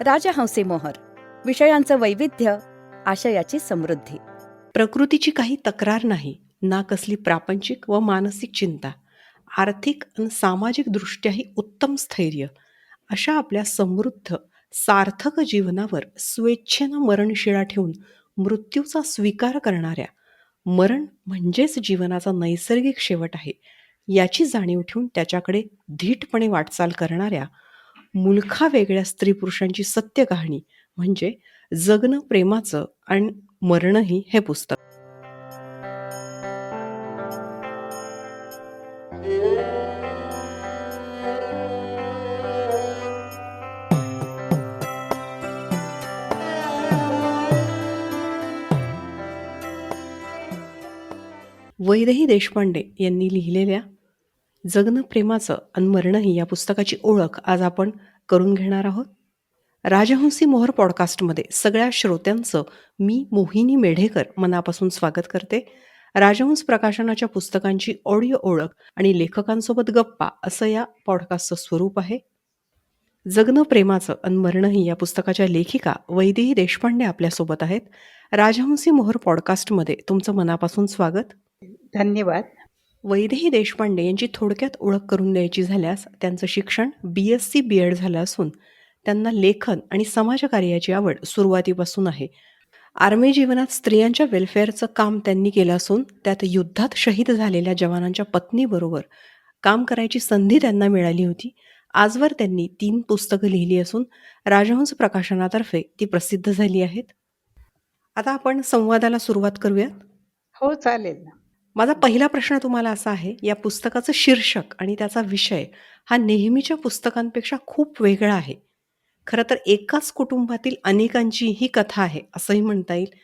राजहंसी मोहर विषयांचं वैविध्य आशयाची समृद्धी. प्रकृतीची काही तक्रार नाही ना कसली प्रापंचिक व मानसिक चिंता. आर्थिक आणि सामाजिक दृष्ट्याही उत्तम स्थैर्य. अशा आपल्या समृद्ध सार्थक जीवनावर स्वेच्छेनं मरणशिळा ठेवून मृत्यूचा स्वीकार करणाऱ्या मरण म्हणजेच जीवनाचा नैसर्गिक शेवट आहे याची जाणीव ठेवून त्याच्याकडे धीटपणे वाटचाल करणाऱ्या मुलखा वेगळ्या स्त्री पुरुषांची सत्य कहाणी म्हणजे जगणं प्रेमाचं आणि मरणही हे पुस्तक. वैदही देशपांडे यांनी लिहिलेल्या जगणं प्रेमाचं आणि मरणही या पुस्तकाची ओळख आज आपण करून घेणार आहोत. राजहंसी मोहर पॉडकास्टमध्ये सगळ्या श्रोत्यांचं मी मोहिनी मेढेकर मनापासून स्वागत करते. राजहंस प्रकाशनाच्या पुस्तकांची ऑडिओ ओळख आणि लेखकांसोबत गप्पा असं या पॉडकास्टचं स्वरूप आहे. जगणं प्रेमाचं आणि मरणही या पुस्तकाच्या लेखिका वैदेही देशपांडे आपल्यासोबत आहेत. राजहंसी मोहर पॉडकास्टमध्ये तुमचं मनापासून स्वागत. धन्यवाद. वैदेही देशपांडे यांची थोडक्यात ओळख करून द्यायची झाल्यास त्यांचं शिक्षण B S C B Ed झालं असून त्यांना लेखन आणि समाजकार्याची आवड सुरुवातीपासून आहे. आर्मी जीवनात स्त्रियांच्या वेलफेअरचं काम त्यांनी केलं असून त्यात युद्धात शहीद झालेल्या जवानांच्या पत्नीबरोबर काम करायची संधी त्यांना मिळाली होती. आजवर त्यांनी तीन पुस्तकं लिहिली असून राजहंस प्रकाशनातर्फे ती प्रसिद्ध झाली आहेत. आता आपण संवादाला सुरुवात करूयात. हो चालेल. ना माझा पहिला प्रश्न तुम्हाला असा आहे या पुस्तकाचं शीर्षक आणि त्याचा विषय हा नेहमीच्या पुस्तकांपेक्षा खूप वेगळा आहे. खरं तर एकाच कुटुंबातील अनेकांची ही कथा आहे असंही म्हणता येईल.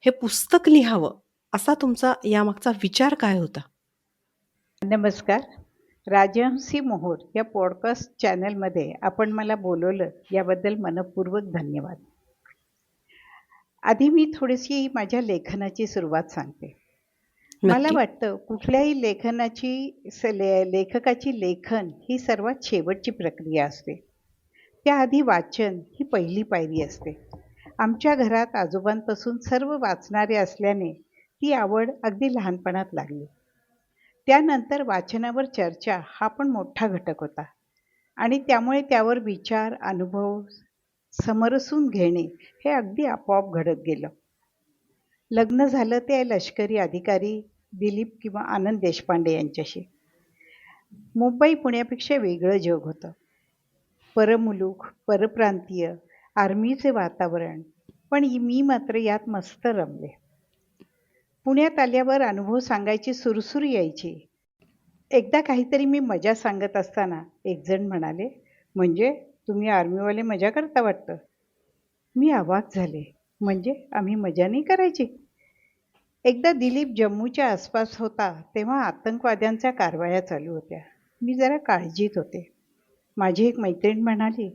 हे पुस्तक लिहावं असा तुमचा यामागचा विचार काय होता? नमस्कार. राजहंसी मोहोर या पॉडकास्ट चॅनलमध्ये आपण मला बोलवलं याबद्दल मनपूर्वक धन्यवाद. आधी मी थोडीशी माझ्या लेखनाची सुरुवात सांगते. मला नक्की. वाटतं कुठल्याही लेखनाची स- ले- लेखकाची लेखन ही सर्वात शेवटची प्रक्रिया असते. त्याआधी वाचन ही पहिली पायरी असते. आमच्या घरात आजोबांपासून सर्व वाचणारे असल्याने ती आवड अगदी लहानपणात लागली. त्यानंतर वाचनावर चर्चा हा पण मोठा घटक होता आणि त्यामुळे त्यावर विचार अनुभव समरसून घेणे हे अगदी आपोआप घडत गेलं. लग्न झालं ते लष्करी अधिकारी दिलीप किंवा आनंद देशपांडे यांच्याशी. मुंबई पुण्यापेक्षा वेगळं जग होतं. परमुलूक परप्रांतीय आर्मीचे वातावरण पण मी मात्र यात मस्त रमले. पुण्यात आल्यावर अनुभव सांगायची सुरसुर यायची. एकदा काहीतरी मी मजा सांगत असताना एकजण म्हणाले म्हणजे तुम्ही आर्मीवाले मजा करता वाटतं? मी अवाक झाले. म्हणजे आम्ही मजा नाही करायची. एकदा दिलीप जम्मूच्या आसपास होता तेव्हा आतंकवाद्यांच्या कारवाया चालू होत्या. मी जरा काळजीत होते. माझी एक मैत्रीण म्हणाली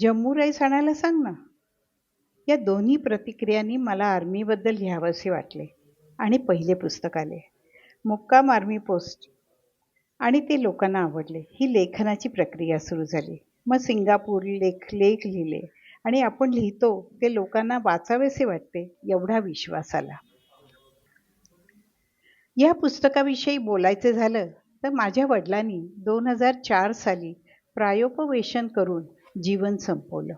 जम्मू राईस आणायला सांग ना. या दोन्ही प्रतिक्रियांनी मला आर्मीबद्दल लिहावंसे वाटले आणि पहिले पुस्तक आले. मुक्काम आर्मी पोस्ट. आणि ते लोकांना आवडले. ही लेखनाची प्रक्रिया सुरू झाली. मग सिंगापूर लेख लेख लिहिले. आणि आपण लिहितो ते लोकांना वाचावेसे वाटते एवढा विश्वास आला. या पुस्तकाविषयी बोलायचे झालं तर माझ्या वडिलांनी दोन हजार चार साली प्रायोपवेशन करून जीवन संपवलं.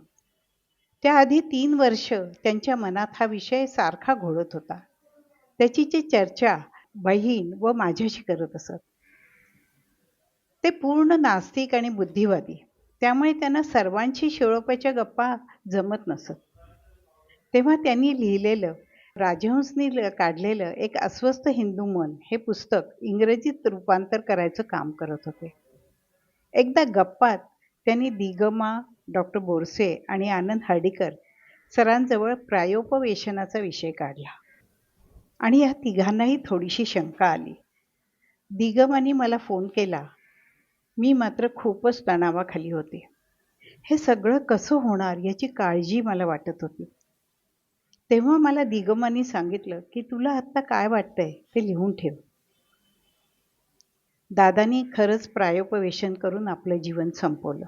त्याआधी तीन वर्ष त्यांच्या मनात हा विषय सारखा घोळत होता. त्याची जी चर्चा बहीण व माझ्याशी करत असत. ते पूर्ण नास्तिक आणि बुद्धिवादी. त्यामुळे त्यांना सर्वांशी शिळोपाच्या गप्पा जमत नसत. तेव्हा त्यांनी लिहिलेलं राजहंसनी काढलेलं एक अस्वस्थ हिंदू मन हे पुस्तक इंग्रजीत रूपांतर करायचं काम करत होते. एकदा गप्पात त्यांनी दिगमा डॉक्टर बोरसे आणि आनंद हर्डीकर सरांजवळ प्रायोपवेशनाचा विषय काढला. आणि या तिघांनाही थोडीशी शंका आली. दिगमांनी मला फोन केला. मी मात्र खूपच तणावाखाली होते. हे सगळं कसं होणार याची काळजी मला वाटत होती. तेव्हा मला दिगमानी सांगितलं की तुला आत्ता काय वाटतंय ते लिहून ठेव. दादानी खरंच प्रायोपवेशन करून आपलं जीवन संपवलं.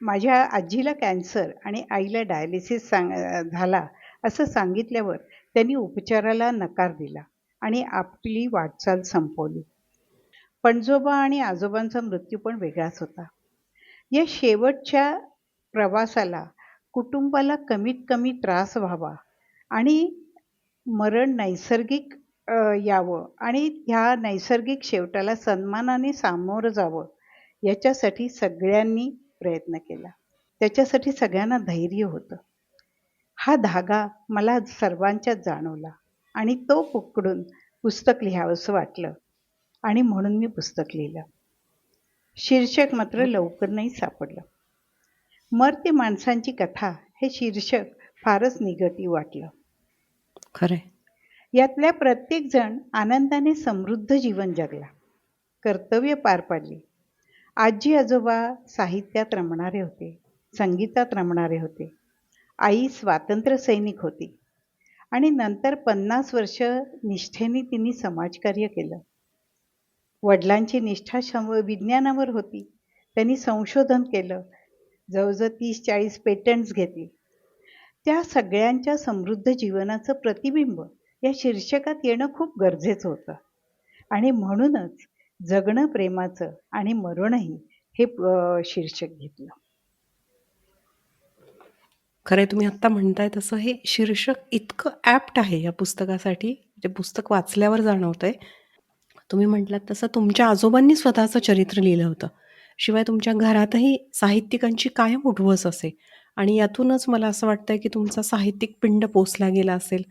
माझ्या आजीला कॅन्सर आणि आईला डायलिसिस सांग झाला असं सांगितल्यावर त्यांनी उपचाराला नकार दिला आणि आपली वाटचाल संपवली. पणजोबा आणि आजोबांचा मृत्यू पण वेगळाच होता. या शेवटच्या प्रवासाला कुटुंबाला कमीत कमी त्रास व्हावा आणि मरण नैसर्गिक यावं आणि ह्या नैसर्गिक शेवटाला सन्मानाने सामोरं जावं याच्यासाठी सगळ्यांनी प्रयत्न केला. त्याच्यासाठी सगळ्यांना धैर्य होतं. हा धागा मला सर्वांच्याच जाणवला आणि तो पकडून पुस्तक लिहावंसं वाटलं. आणि म्हणून मी पुस्तक लिहिलं. शीर्षक मात्र लवकर नाही सापडलं. मरते माणसांची कथा हे शीर्षक फारच निगेटिव्ह वाटलं. खरंय. यातल्या प्रत्येक जण आनंदाने समृद्ध जीवन जगला. कर्तव्य पार पाडली. आजी आजोबा साहित्यात रमणारे होते संगीतात रमणारे होते. आई स्वातंत्र्य सैनिक होती. आणि नंतर पन्नास वर्ष निष्ठेने तिने समाजकार्य केलं. वडिलांची निष्ठा शम विज्ञानावर होती. त्यांनी संशोधन केलं. जवळजवळ तीस चाळीस पेटंट्स घेतली. त्या सगळ्यांच्या समृद्ध जीवनाचं प्रतिबिंब या शीर्षकात येणं खूप गरजेचं होतं. आणि म्हणूनच जगणं प्रेमाचं आणि मरणही हे शीर्षक घेतलं. खरंय तुम्ही आत्ता म्हणताय तसं हे शीर्षक इतकं ॲप्ट आहे या पुस्तकासाठी. जे पुस्तक वाचल्यावर जाणवतंय. तुम्ही म्हटलात तसं तुमच्या आजोबांनी स्वतःचं चरित्र लिहिलं होतं. शिवाय तुमच्या घरातही साहित्यिकांची कायम उठवस असे. आणि यातूनच मला असं वाटतंय की तुमचा साहित्यिक पिंड पोचला गेला असेल.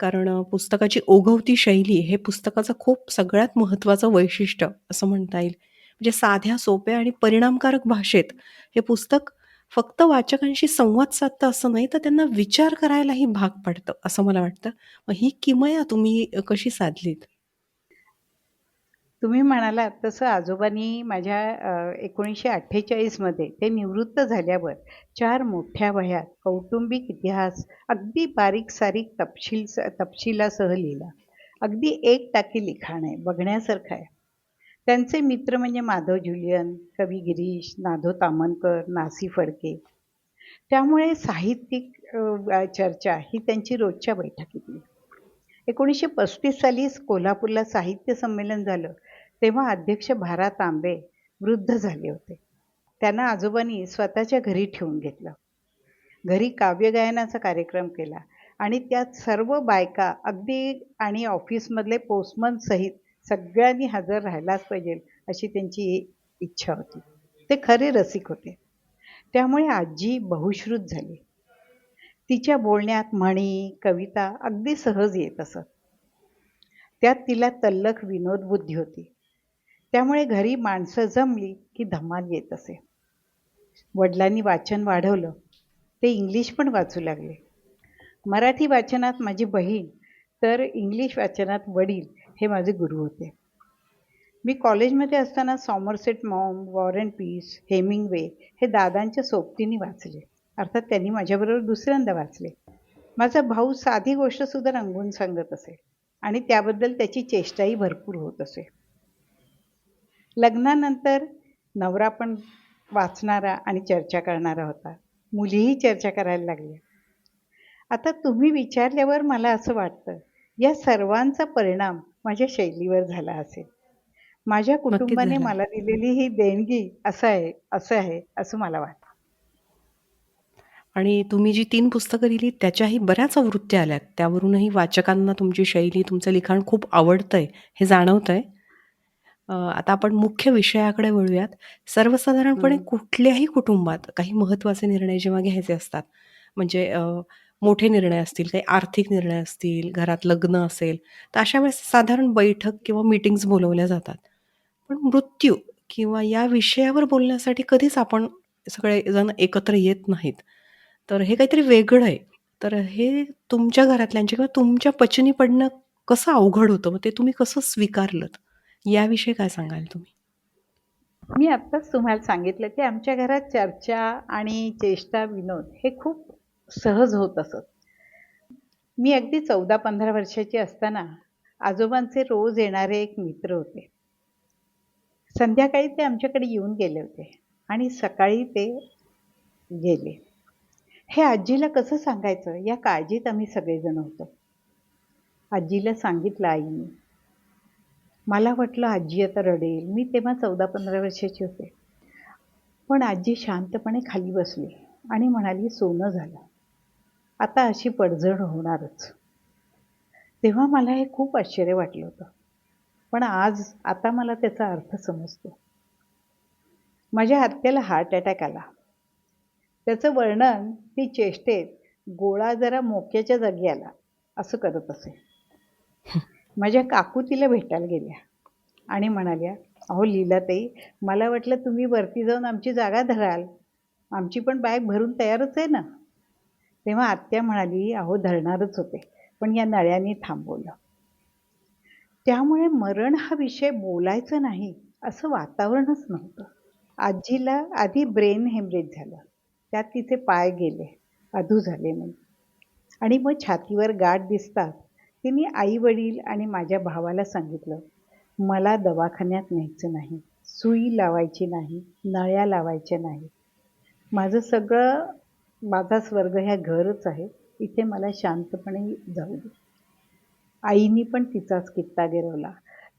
कारण अ, पुस्तकाची ओघवती शैली हे पुस्तकाचं खूप सगळ्यात महत्त्वाचं वैशिष्ट्य असं म्हणता येईल. म्हणजे साध्या सोप्या आणि परिणामकारक भाषेत हे पुस्तक फक्त वाचकांशी संवाद साधतं असं नाही तर त्यांना विचार करायलाही भाग पडतं असं मला वाटतं. मग ही किमया तुम्ही अ, कशी साधलीत? तुम्ही म्हणालात तसं आजोबांनी माझ्या एकोणीसशे अठ्ठेचाळीसमध्ये ते निवृत्त झाल्यावर चार मोठ्या वह्यात कौटुंबिक इतिहास अगदी बारीक सारीक तपशील तपशिलासह लिहिला. अगदी एक टाकी लिखाण आहे बघण्यासारखं आहे. त्यांचे मित्र म्हणजे माधव जुलियन कवी गिरीश नाधो तामनकर नासी फडके. त्यामुळे साहित्यिक चर्चा ही त्यांची रोजच्या बैठकीतली. एकोणीसशे पस्तीस साली कोल्हापूरला साहित्य संमेलन झालं. तेव्हा अध्यक्ष भारा तांबे वृद्ध झाले होते. त्यांना आजोबांनी स्वतःच्या घरी ठेवून घेतलं. घरी काव्यगायनाचा कार्यक्रम केला आणि त्यात सर्व बायका अगदी आणि ऑफिसमधले पोस्टमन सहित सगळ्यांनी हजर राहायलाच पाहिजे अशी त्यांची इच्छा होती. ते खरे रसिक होते. त्यामुळे आजी बहुश्रुत झाली. तिच्या बोलण्यात म्हणी कविता अगदी सहज येत असत. त्यात तिला तल्लख विनोद बुद्धी होती. त्यामुळे घरी माणसं जमली की धमाल येत असे. वडिलांनी वाचन वाढवलं ते इंग्लिश पण वाचू लागले. मराठी वाचनात माझी बहीण तर इंग्लिश वाचनात वडील हे माझे गुरु होते. मी कॉलेजमध्ये असताना Somerset Maugham war and peace Hemingway हे दादांच्या सोबतीने वाचले. अर्थात त्यांनी माझ्याबरोबर दुसऱ्यांदा वाचले. माझा भाऊ साधी गोष्टसुद्धा रंगवून सांगत असे आणि त्याबद्दल त्याची चेष्टाही भरपूर होत असे. लग्नानंतर नवरा पण वाचणारा आणि चर्चा करणारा होता. मुलीही चर्चा करायला लागल्या. आता तुम्ही विचारल्यावर मला असं वाटतं या सर्वांचा परिणाम माझ्या शैलीवर झाला असेल. माझ्या कुटुंबाने. मला दिलेली ही देणगी असं आहे असं आहे असं मला वाटतं. आणि तुम्ही जी तीन पुस्तकं लिहिली त्याच्याही बऱ्याच आवृत्त्या आल्यात. त्यावरूनही वाचकांना तुमची शैली तुमचं लिखाण खूप आवडतंय हे जाणवतंय. अ, आता आपण मुख्य विषयाकडे वळूयात. सर्वसाधारणपणे हं. कुठल्याही कुटुंबात काही महत्त्वाचे निर्णय जेव्हा घ्यायचे असतात म्हणजे अ, मोठे निर्णय असतील काही आर्थिक निर्णय असतील घरात लग्न असेल तर अशा वेळेस साधारण बैठक किंवा मीटिंग्स बोलवल्या जातात. पण मृत्यू किंवा या विषयावर बोलण्यासाठी कधीच आपण सगळेजण एकत्र येत नाहीत. तर हे काहीतरी वेगळं आहे. तर हे तुमच्या घरातल्यांचे किंवा तुमच्या पचनी पडणं कसं अवघड होतं? मग ते तुम्ही कसं स्वीकारलं याविषयी काय सांगाल तुम्ही? मी आत्ताच तुम्हाला सांगितलं की आमच्या घरात चर्चा आणि चेष्टा विनोद हे खूप सहज होत असत. मी अगदी चौदा पंधरा वर्षाची असताना आजोबांचे रोज येणारे एक मित्र होते. संध्याकाळी ते आमच्याकडे येऊन गेले होते आणि सकाळी ते गेले. हे आजीला कसं सांगायचं? या काळजीत आम्ही सगळेजण होतो. आजीला सांगितलं आईने मला वाटलं आजी आता रडेल. मी तेव्हा चौदा पंधरा वर्षाची होते. पण आजी शांतपणे खाली बसली आणि म्हणाली सोनं झालं. आता अशी पडझड होणारच. तेव्हा मला हे खूप आश्चर्य वाटलं होतं. पण आज आता मला त्याचा अर्थ समजतो. माझ्या आत्याला हार्ट अटॅक आला. त्याचं वर्णन ती चेष्टेत गोळा जरा मोक्याच्या जागी आला असं करत असे. माझ्या काकू तिला भेटायला गेल्या आणि म्हणाल्या अहो लीलाताई मला वाटलं तुम्ही वरती जाऊन आमची जागा धराल. आमची पण बॅग भरून तयारच आहे ना. तेव्हा आत्या म्हणाली अहो धरणारच होते पण या नळ्याने थांबवलं. त्यामुळे मरण हा विषय बोलायचा नाही असं वातावरणच नव्हतं. आजीला आधी ब्रेन हेमरेज झालं. त्यात तिचे पाय गेले अधू झाले नाही. आणि मग छातीवर गाठ दिसतात तिने आई वडील आणि माझ्या भावाला सांगितलं. मला दवाखान्यात न्यायचं नाही. सुई लावायची नाही. नळ्या लावायच्या नाही. माझं सगळं माझा स्वर्ग ह्या घरच आहे. इथे मला शांतपणे जाऊ दे. आईनी पण तिचाच कित्ता गिरवला.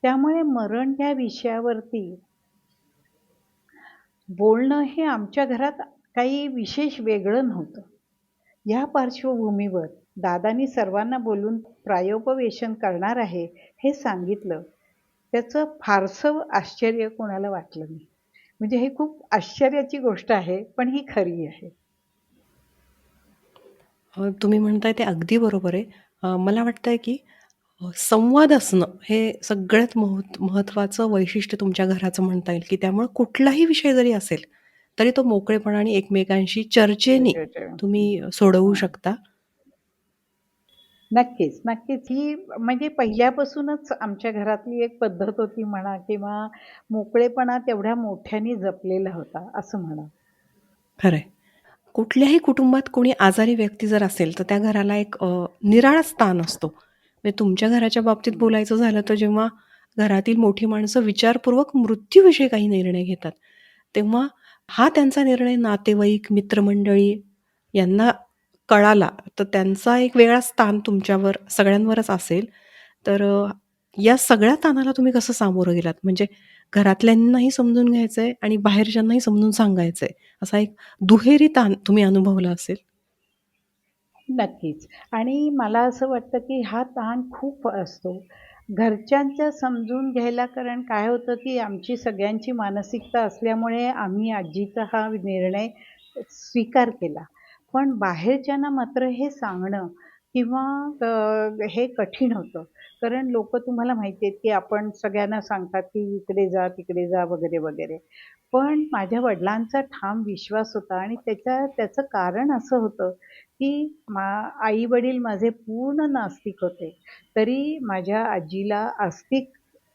त्यामुळे मरण ह्या विषयावरती बोलणं हे आमच्या घरात काही विशेष वेगळं नव्हतं. या पार्श्वभूमीवर दादानी सर्वांना बोलून प्रायोपवेशन करणार आहे हे सांगितलं. त्याचं फारसं आश्चर्य कोणाला वाटलं नाही. म्हणजे हे खूप आश्चर्याची गोष्ट आहे पण ही खरी आहे. तुम्ही म्हणताय ते अगदी बरोबर आहे. मला वाटतंय की संवाद असणं हे सगळ्यात महत् महत्त्वाचं वैशिष्ट्य तुमच्या घराचं म्हणता येईल की त्यामुळे कुठलाही विषय जरी असेल तरी तो मोकळेपणाने एकमेकांशी चर्चेने तुम्ही सोडवू शकता. नक्कीच नक्कीच. ही म्हणजे पहिल्यापासूनच आमच्या घरातली एक पद्धत होती म्हणा किंवा मोकळेपणा तेवढ्या मोठ्याने जपलेला होता असं म्हणा. खरंय. कुठल्याही कुटुंबात कोणी आजारी व्यक्ती जर असेल तर त्या घराला एक अ, निराळा स्थान असतो. म्हणजे तुमच्या घराच्या बाबतीत बोलायचं झालं तर जेव्हा घरातील मोठी माणसं विचारपूर्वक मृत्यूविषयी काही निर्णय घेतात तेव्हा हा त्यांचा निर्णय नातेवाईक मित्रमंडळी यांना कळाला तर त्यांचा एक वेगळा स्थान तुमच्यावर सगळ्यांवरच असेल. तर अ, या सगळ्या ताणाला तुम्ही कसं सामोरं गेलात? म्हणजे घरातल्यांनाही समजून घ्यायचं आहे आणि बाहेरच्यांनाही समजून सांगायचं आहे असा एक दुहेरी ताण तुम्ही अनुभवला असेल? नक्कीच. आणि मला असं वाटतं की हा ताण खूप असतो. घरच्यांचं समजून घ्यायला कारण काय होतं की आमची सगळ्यांची मानसिकता असल्यामुळे आम्ही आजीचा हा निर्णय स्वीकार केला. पण बाहेरच्यांना मात्र हे सांगणं किंवा हे कठीण होतं. कारण लोक तुम्हाला माहिती आहेत की आपण सगळ्यांना सांगतात की इकडे जा तिकडे जा वगैरे वगैरे. पण माझ्या वडिलांचा ठाम विश्वास होता आणि त्याच्या त्याचं कारण असं होतं की मा आई वडील माझे पूर्ण नास्तिक होते. तरी माझ्या आजीला आस्तिक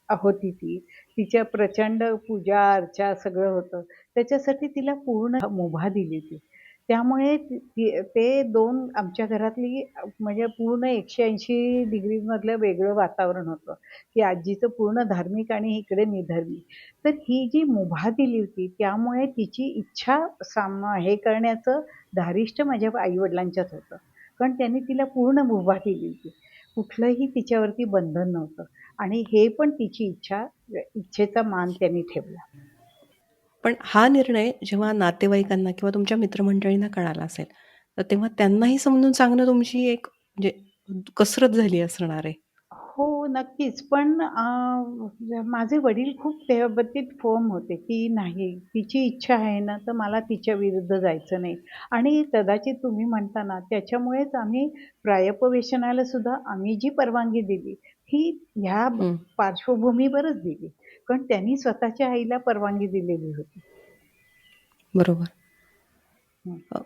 होती ती. तिच्या प्रचंड पूजा अर्चा सगळं होतं. त्याच्यासाठी तिला पूर्ण मुभा दिली ती त्यामुळे ती- ते दोन आमच्या घरातली म्हणजे पूर्ण एकशे ऐंशी डिग्रीमधलं वेगळं वातावरण होतं. की आजीचं पूर्ण धार्मिक आणि इकडे निधर्मी. तर ही जी मुभा दिली होती त्यामुळे तिची इच्छा साम हे करण्याचं धारिष्ट माझ्या आईवडिलांच्यात होतं. कारण त्यांनी तिला पूर्ण मुभा दिली होती. कुठलंही तिच्यावरती बंधन नव्हतं. आणि हे पण तिची इच्छा इच्छेचा मान त्यांनी ठेवला. पण हा निर्णय जेव्हा नातेवाईकांना किंवा तुमच्या मित्रमंडळींना कळाला असेल तर तेव्हा त्यांनाही समजून सांगणं तुमची एक म्हणजे कसरत झाली असणार आहे. हो नक्कीच. पण अं, माझे वडील खूप त्या बाबतीत फर्म होते की नाही तिची इच्छा आहे ना तर मला तिच्या विरुद्ध जायचं नाही. आणि कदाचित तुम्ही म्हणता ना त्याच्यामुळेच आम्ही प्रायपवेशनाला सुद्धा आम्ही जी परवानगी दिली ही ह्या हं. पार्श्वभूमीवरच दिली. कारण त्यांनी स्वतःच्या आईला परवानगी दिलेली होती. बरोबर.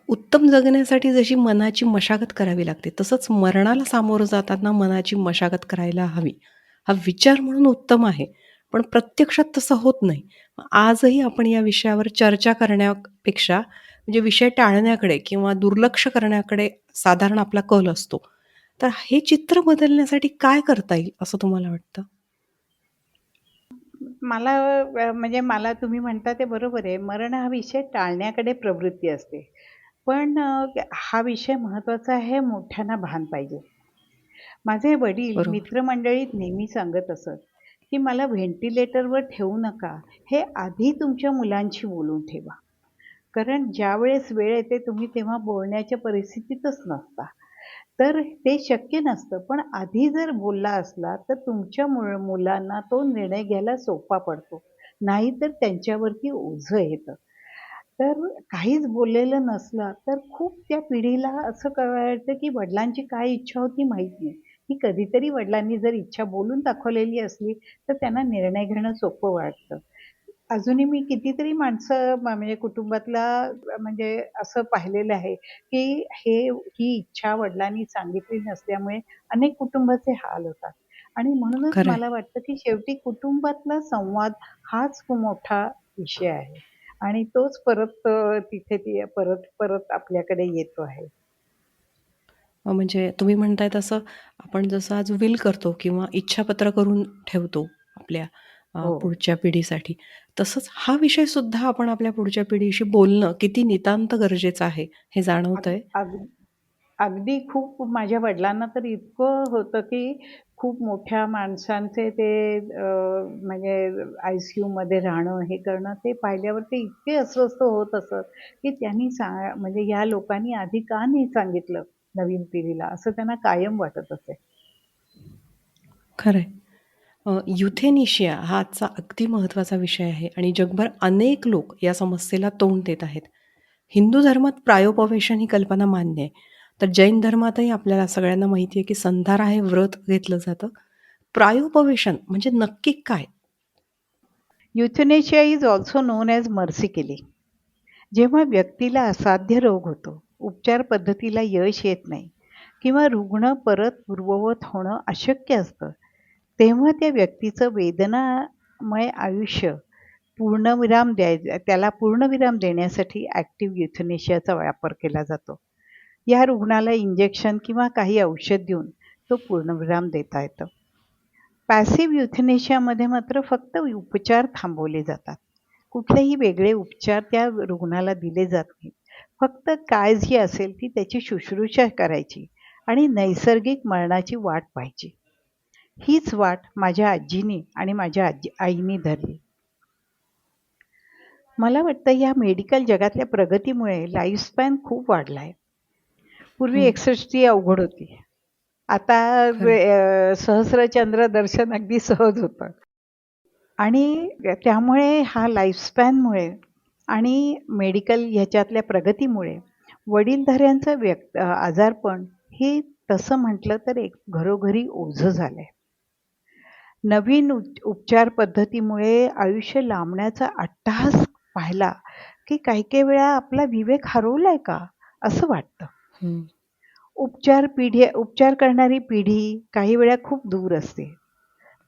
उत्तम जगण्यासाठी जशी मनाची मशागत करावी लागते तसंच मरणाला सामोरं जाताना मनाची मशागत करायला हवी. हा विचार म्हणून उत्तम आहे पण प्रत्यक्षात तसं होत नाही. आजही आपण या विषयावर चर्चा करण्यापेक्षा म्हणजे विषय टाळण्याकडे किंवा दुर्लक्ष करण्याकडे साधारण आपला कल असतो. तर हे चित्र बदलण्यासाठी काय करता येईल असं तुम्हाला वाटतं? मला म्हणजे मला तुम्ही म्हणता ते बरोबर आहे मरण हा विषय टाळण्याकडे प्रवृत्ती असते पण हा विषय महत्त्वाचा आहे, मोठ्यांना भान पाहिजे. माझे वडील. मित्रमंडळीत नेहमी सांगत असत, की मला व्हेंटिलेटरवर ठेवू नका. हे आधी तुमच्या मुलांशी बोलून ठेवा. कारण ज्यावेळेस वेळ येते तुम्ही तेव्हा बोलण्याच्या परिस्थितीतच नसता. तर ते शक्य नसतं. पण आधी जर बोलला असला, तर तुमच्या मुळ मुलांना तो निर्णय घ्यायला सोपा पडतो. नाहीतर त्यांच्यावरती ओझं येतं. तर काहीच बोललेलं नसलं, तर खूप त्या पिढीला असं कळतं, की वडिलांची काय इच्छा होती माहीत नाही. की कधीतरी वडिलांनी जर इच्छा बोलून दाखवलेली असली, तर त्यांना निर्णय घेणं सोपं वाटतं. अजूनही मी कितीतरी माणसं म्हणजे कुटुंबातला म्हणजे असं पाहिलेलं आहे, की हे ही इच्छा वडिलांनी सांगितली नसल्यामुळे अनेक कुटुंबाचे हाल होतात. आणि म्हणूनच. मला वाटतं, की शेवटी कुटुंबातला संवाद हाच खूप मोठा विषय आहे. आणि तोच परत अ, तिथे ती परत-परत आपल्याकडे येतो आहे. अ, म्हणजे तुम्ही म्हणताय तसं आपण जसं आज विल करतो किंवा इच्छापत्र करून ठेवतो आपल्या अ, हो. पुढच्या पिढीसाठी, तसंच हा विषय सुद्धा आपण आपल्या पुढच्या पिढीशी बोलणं किती नितांत गरजेचं आहे, हे अग जाणवतंय. अग अगदी खूप माझ्या वडिलांना तर इतकं होतं, की खूप मोठ्या माणसांचे ते अ, म्हणजे आय-सी-यूमध्ये राहणं, हे करणं, ते पाहिल्यावर ते इतके अस्वस्थ होत असत, की त्यांनी सा म्हणजे या लोकांनी आधी का नाही सांगितलं नवीन पिढीला, असं त्यांना कायम वाटत असे. खरं आहे. अ, युथेनेशिया हा आजचा अगदी महत्त्वाचा विषय आहे आणि जगभर अनेक लोक या समस्येला तोंड देत आहेत. हिंदू धर्मात प्रायोपवेशन ही कल्पना मान्य आहे. तर जैन धर्मातही आपल्याला सगळ्यांना माहिती आहे, की संधारा हे व्रत घेतलं जातं. प्रायोपवेशन म्हणजे नक्की काय? Euthanasia is also known as mercy killing. जेव्हा व्यक्तीला असाध्य रोग होतो, उपचार पद्धतीला यश येत नाही किंवा रुग्ण परत पूर्ववत होणं अशक्य असतं, तेव्हा त्या व्यक्तीचं वेदनामय आयुष्य पूर्णविराम द्याय त्याला पूर्णविराम देण्यासाठी ॲक्टिव्ह युथेनेशियाचा वापर केला जातो. या रुग्णाला इंजेक्शन किंवा काही औषध देऊन तो पूर्णविराम देता येतो. पॅसिव्ह युथेनेशियामध्ये मात्र फक्त उपचार थांबवले जातात. कुठलेही वेगळे उपचार त्या रुग्णाला दिले जात नाहीत. फक्त काळजी असेल ती त्याची शुश्रूषा करायची आणि नैसर्गिक मरणाची वाट पाहायची. हीच वाट माझ्या आजीनी आणि माझ्या आजी आईनी धरली. मला वाटतं या मेडिकल जगातल्या प्रगतीमुळे लाईफस्पॅन खूप वाढला आहे. पूर्वी. 61 अवघड होती. आता आहे. सहस्रचंद्र दर्शन अगदी सहज होतं. आणि त्यामुळे हा लाईफस्पॅनमुळे आणि मेडिकल ह्याच्यातल्या प्रगतीमुळे वडीलधाऱ्यांचं व्यक्त आजारपण हे तसं म्हटलं तर एक घरोघरी ओझं झालंय. नवीन उप उपचार पद्धतीमुळे आयुष्य लांबण्याचा अट्टहास पाहिला, की काही-काही वेळा आपला विवेक हरवलाय का? असं वाटतं. उपचार पिढी उपचार करणारी पिढी काही वेळा खूप दूर असते.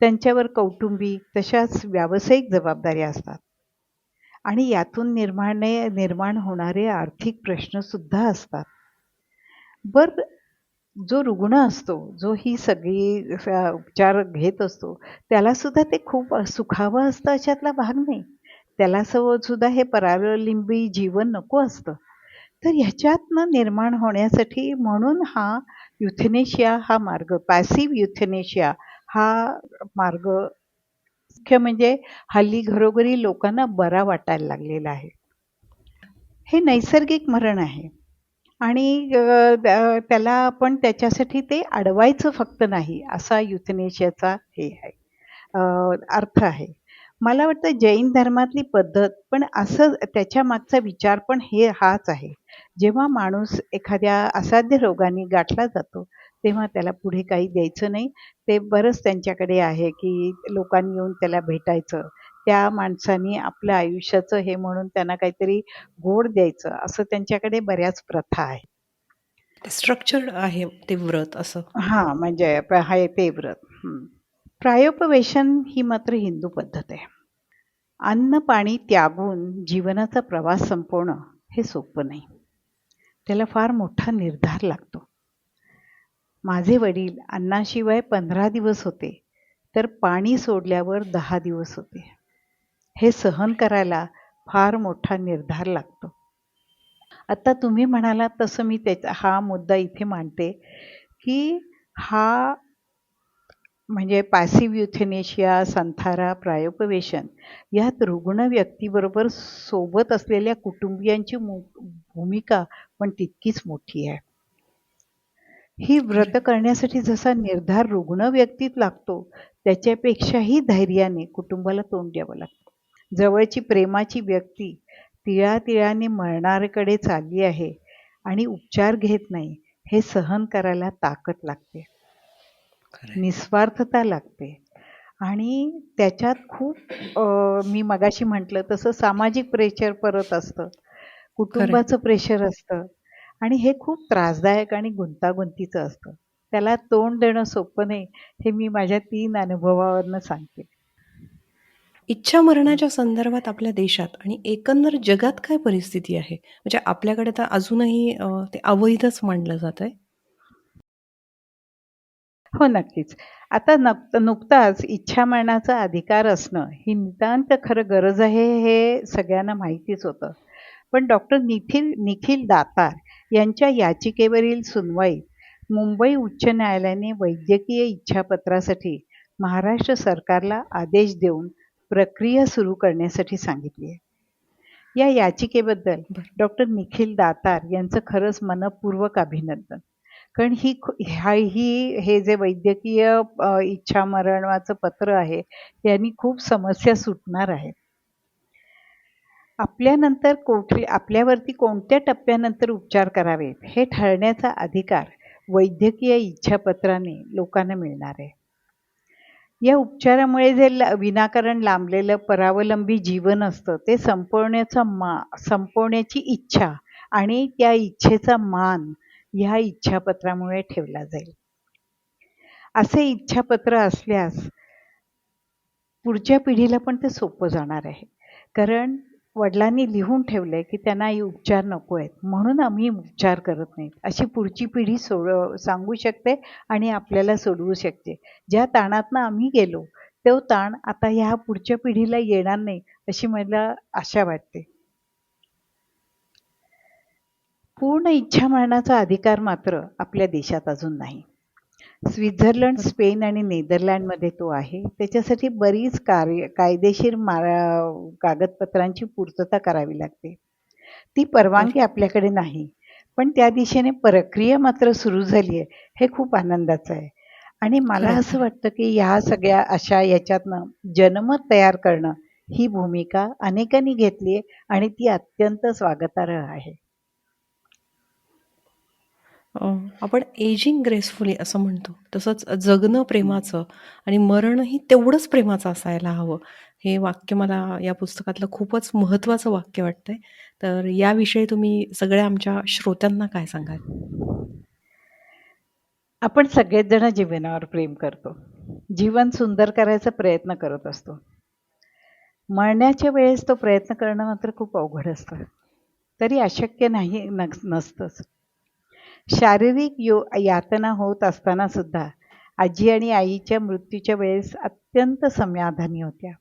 त्यांच्यावर कौटुंबिक तशाच व्यावसायिक जबाबदाऱ्या असतात. आणि यातून निर्माणे निर्माण होणारे आर्थिक प्रश्न सुद्धा असतात. बरं जो रुग्ण असतो, जो ही सगळी उपचार घेत असतो, त्याला सुद्धा ते खूप सुखावं असतं अशातला भाग नाही. त्याला सुद्धा हे परावलंबी जीवन नको असतं. तर ह्याच्यातनं निर्माण होण्यासाठी म्हणून हा युथेनेशिया हा मार्ग पॅसिव्ह युथेनेशिया हा मार्ग मुख्य म्हणजे हल्ली घरोघरी लोकांना बरा वाटायला लागलेला आहे. हे नैसर्गिक मरण आहे. आणि त्याला आपण त्याच्यासाठी ते अडवायचं फक्त नाही, असा युथेनेशियाचा हे आहे अर्थ आहे. मला वाटतं जैन धर्मातली पद्धत पण असं त्याच्या मागचा विचार पण हे हाच आहे. जेव्हा माणूस एखाद्या असाध्य रोगाने गाठला जातो, तेव्हा त्याला पुढे काही द्यायचं नाही. ते बरंच त्यांच्याकडे आहे, की लोकांनी येऊन त्याला भेटायचं. त्या माणसाने आपलं आयुष्याचं हे म्हणून त्यांना काहीतरी गोड द्यायचं, असं त्यांच्याकडे बऱ्याच प्रथा आहेत. स्ट्रक्चर्ड आहे ते व्रत असं. हां, म्हणजे आहे ते व्रत. हं. प्रायोपवेशन ही मात्र हिंदू पद्धत आहे. अन्न-पाणी त्यागून जीवनाचा प्रवास संपवणं हे सोपं नाही. त्याला फार मोठा निर्धार लागतो. माझे वडील अन्नाशिवाय 15 दिवस होते, तर पाणी सोडल्यावर 10 दिवस होते. हे सहन करायला फार मोठा निर्धार लागतो. आता तुम्ही म्हणालात तसं मी त्याचा हा मुद्दा इथे मांडते की हा म्हणजे पॅसिव्ह युथेनेशिया संथारा प्रायोपवेशन यात रुग्ण व्यक्तीबरोबर सोबत असलेल्या कुटुंबियांची मु भूमिका पण तितकीच मोठी आहे ही व्रत करण्यासाठी जसा निर्धार रुग्ण व्यक्तीत लागतो त्याच्यापेक्षाही धैर्याने कुटुंबाला तोंड द्यावं लागतं जवळची प्रेमाची व्यक्ती तिळातिळाने मरणाऱ्याकडे चालली आहे आणि उपचार घेत नाही हे सहन करायला ताकद लागते. निस्वार्थता लागते. आणि त्याच्यात खूप मी मगाशी म्हटलं तसं सामाजिक प्रेशर परत असतं. कुटुंबाचं प्रेशर असतं. आणि हे खूप त्रासदायक आणि गुंतागुंतीचं असतं. त्याला तोंड देणं सोपं नाही हे मी माझ्या तीन अनुभवावरनं सांगते. इच्छा मरणाच्या संदर्भात आपल्या देशात आणि एकंदर जगात काय परिस्थिती आहे? म्हणजे आपल्याकडे तर अजूनही अ, ते अवैधच मानलं जात आहे हो नक्कीच. आता नक नुकताच इच्छा मरणाचा अधिकार असणं ही नितांत खरं गरज आहे हे सगळ्यांना माहितीच होतं. पण डॉक्टर निखिल निखिल दातार यांच्या याचिकेवरील सुनवाईत मुंबई उच्च न्यायालयाने वैद्यकीय इच्छापत्रासाठी महाराष्ट्र सरकारला आदेश देऊन प्रक्रिया सुरू करण्यासाठी सांगितली आहे. या याचिकेबद्दल. डॉक्टर निखिल दातार यांचं खरंच मनपूर्वक अभिनंदन. कारण ही ह्या ही हे जे वैद्यकीय इच्छा मरणाचं पत्र आहे यांनी खूप समस्या सुटणार आहेत. आपल्यानंतर कोठे आपल्यावरती कोणत्या टप्प्यानंतर उपचार करावेत हे ठरण्याचा अधिकार वैद्यकीय इच्छापत्राने लोकांना मिळणार आहे. या उपचारामुळे जे विनाकारण लांबलेलं परावलंबी जीवन असतं ते संपवण्याचा मा संपवण्याची इच्छा आणि त्या इच्छेचा मान ह्या इच्छापत्रामुळे ठेवला जाईल. असे इच्छापत्र असल्यास पुढच्या पिढीला पण ते सोपं जाणार आहे. कारण वडिलांनी लिहून ठेवलंय की त्यांना हे उपचार नको आहेत म्हणून आम्ही उपचार करत नाहीत अशी पुढची पिढी सोड सांगू शकते आणि आपल्याला सोडवू शकते. ज्या ताणातनं आम्ही गेलो तो ताण आता ह्या पुढच्या पिढीला येणार नाही अशी मला आशा वाटते. पूर्ण इच्छा मरणाचा अधिकार मात्र आपल्या देशात अजून नाही. स्वित्झर्लंड स्पेन आणि नेदरलँडमध्ये तो आहे. त्याच्यासाठी बरीच कार्य कायदेशीर मारा कागदपत्रांची पूर्तता करावी लागते. ती परवानगी आपल्याकडे नाही पण त्या दिशेने प्रक्रिया मात्र सुरू झाली आहे हे खूप आनंदाचं आहे. आणि मला असं. वाटतं की ह्या सगळ्या अशा याच्यातनं जनमत तयार करणं ही भूमिका अनेकांनी घेतली आहे आणि ती अत्यंत स्वागतार्ह आहे. अ, आपण एजिंग ग्रेसफुली असं म्हणतो. तसंच जगणं प्रेमाचं आणि मरणही तेवढंच प्रेमाचं असायला हवं. हे वाक्य मला या पुस्तकातलं खूपच महत्त्वाचं वाक्य वाटतंय. तर याविषयी तुम्ही सगळ्या आमच्या श्रोत्यांना काय सांगाल? आपण सगळेच जण जीवनावर प्रेम करतो. जीवन सुंदर करायचा प्रयत्न करत असतो. मरण्याच्या वेळेस तो प्रयत्न करणं मात्र खूप अवघड असतं. तरी अशक्य नाही नस नसतंच. शारीरिक यो यातना होत असताना सुद्धा आजी आणि आईच्या मृत्यूच्या वेळेस अत्यंत समाधानी होत्या.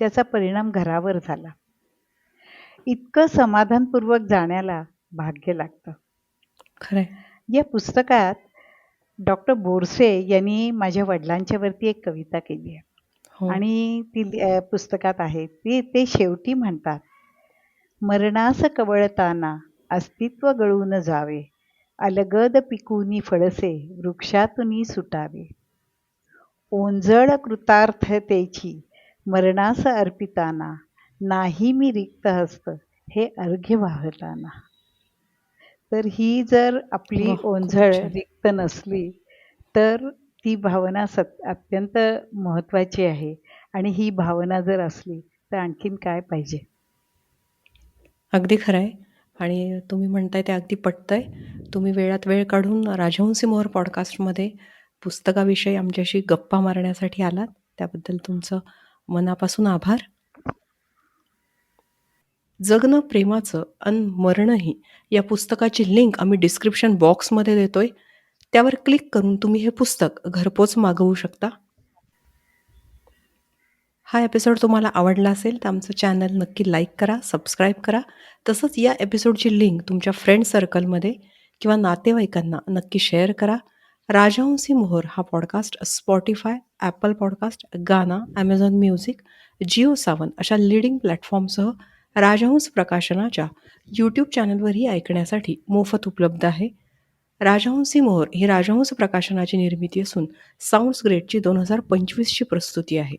त्याचा परिणाम घरावर झाला. इतकं समाधानपूर्वक जाण्याला भाग्य लागतं. खरंय. या पुस्तकात डॉक्टर बोरसे यांनी माझ्या वडिलांच्यावरती एक कविता केली आहे. हो. आणि ती पुस्तकात आहे. ती ते शेवटी म्हणतात मरणास कवळताना अस्तित्व गळून जावे अलगद पिकुनी फळसे वृक्षातुनी सुटावे. ओंजळ कृतार्थतेची मरणास अर्पिताना नाही मी रिक्त हस्त हे अर्घ्य वाहताना. तर ही जर आपली ओंझळ छान. रिक्त नसली तर ती भावना सत अत्यंत महत्त्वाची आहे. आणि ही भावना जर असली तर आणखीन काय पाहिजे? अगदी खरं आहे आणि तुम्ही म्हणताय ते अगदी पटतं आहे तुम्ही वेळात वेळ काढून राजहंसी मोहर पॉडकास्टमध्ये पुस्तकाविषयी आमच्याशी गप्पा मारण्यासाठी आलात. त्याबद्दल तुमचं मनापासून आभार. जगणं प्रेमाचं अन मरणही या पुस्तकाची लिंक आम्ही डिस्क्रिप्शन बॉक्समध्ये देतोय. त्यावर क्लिक करून तुम्ही हे पुस्तक घरपोच मागवू शकता. हा एपिसोड तुम्हाला आवडला असेल तर आमचं चॅनल नक्की लाईक करा सबस्क्राईब करा. तसंच या एपिसोडची लिंक तुमच्या फ्रेंड सर्कलमध्ये किंवा नातेवाईकांना नक्की शेअर करा. राजहंसी मोहर हा podcast Spotify Apple podcast Gaana Amazon music Jio Saavn अशा लिडिंग प्लॅटफॉर्मसह राजहंस प्रकाशनाच्या यूट्यूब चॅनलवरही ऐकण्यासाठी मोफत उपलब्ध आहे. राजहंसी मोहर ही राजहंस प्रकाशनाची निर्मिती असून साऊंड्स ग्रेटची दोन हजार पंचवीसची प्रस्तुती आहे.